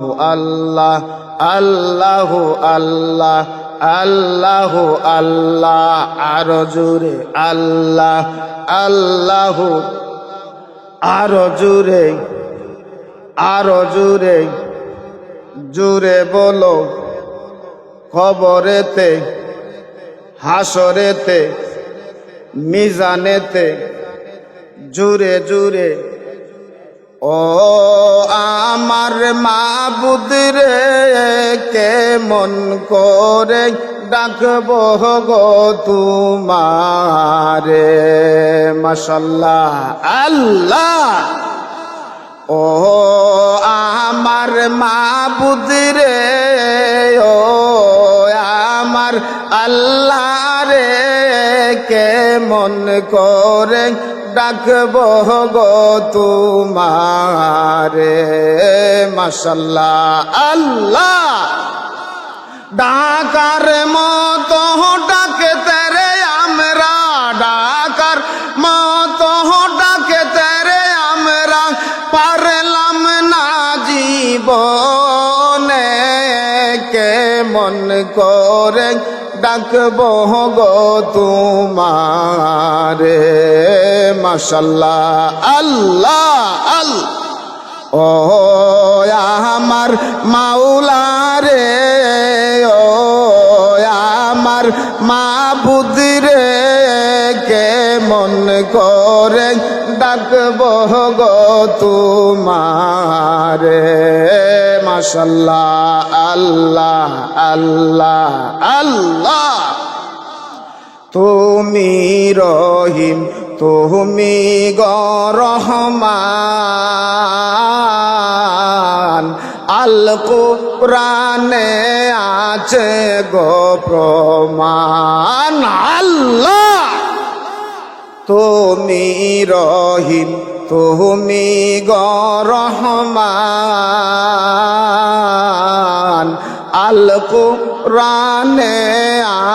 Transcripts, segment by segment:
আল্লাহ আল্লাহ আল্লাহ আল্লাহ আল্লাহ, আরও জোরে আল্লাহ আল্লাহ, আরও জোরে আরও জোরে জোরে বলো, খবরেতে, হাসরেতে, মিজানেতে, জুরে জুরে ও আমার মাবুদ রে কেমন করে ডাকব গো তোমারে? মাসাল্লাহ আল্লাহ! ও আমার মাবুদ রে, ও আমার আল্লাহ রে কেমন করে ডাকব গো তোমারে মাসাল্লাহ আল্লাহ। ডাকার মতো ডাকে তেরে আমরা, ডাকার মতো ডাকে তেরে আমরা। পারলাম না জীবনে কেমন করে ডাকব গো তোমারে মাসাল্লাহ আল্লাহ আল ও আমার মাওলা রে ও আমার মা বুদ্ধি রে কেমন করে ডাকব গো তোমারে। মাসাল্লাহ আল্লাহ আল্লাহ আল্লাহ। তুমি রহিম, তুমি গরহমান আল কোরআনে আছে গো প্রমাণ। আল্লাহ। তুমি রহিম, তুমি গরহমান। আল কোরআনে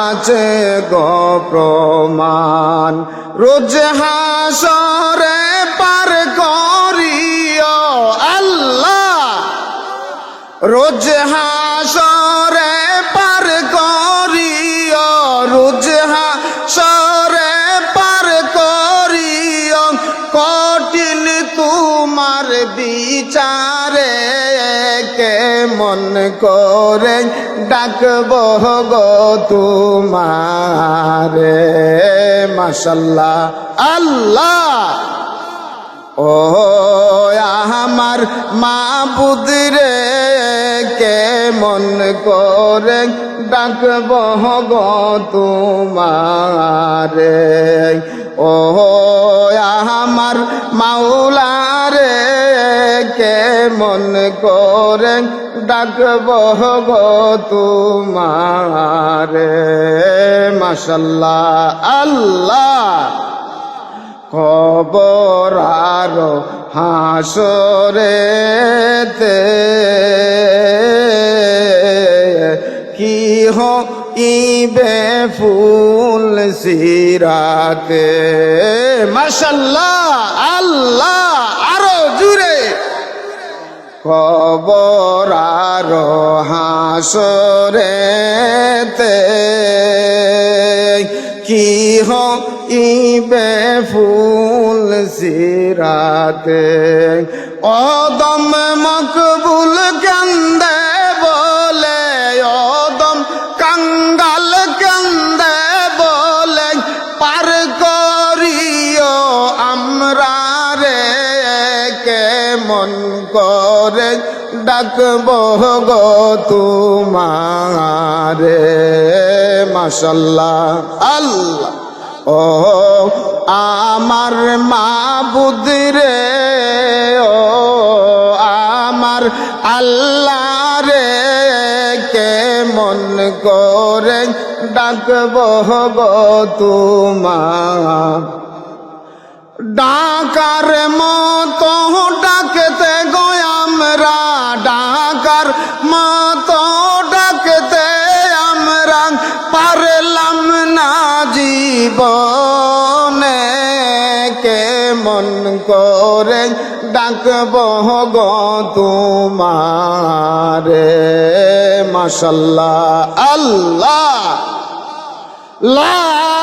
আছে গো প্রমাণ। রোজ হাসরে পার করিও আল্লাহ। রোজ হাসরে পার করিও, রোজ হাসরে তোমার বিচারে কেমন করে ডাকব গো তোমারে? মাসাল্লাহ আল্লাহ! ও আমার মাবুদ রে, কেমন করে ডাকব গো তোমারে? ও আমার মাওলা রে কেমন করে ডাকব গো তোমারে। মাসাল্লাহ আল্লাহ। কবর আর হাসরেতে। কি ইবে ফুল সিরাতে? মাসাল্লাহ আল্লাহ। কবর আর হাসরেতে কি ইবে ফুল সিরাতে? অদম মকবুল কান্দে বলে, অদম কাঙ্গাল কান্দে বলে, পার করিও আমরা রে কেমন করে ডাকব গো তোমারে। মাসাল্লাহ আল্লাহ। ও আমার মা রে, ও আমার আল্লাহ রে। কেমন করে ডাকব গো তোমার ডাকার মতো ডাকতে গো আমরা, ডাকার মতো ডাকতে আমরা। পারলাম না জীবনে, কেমন করে ডাকব গো তোমারে? মাশাল্লাহ, আল্লাহ। লা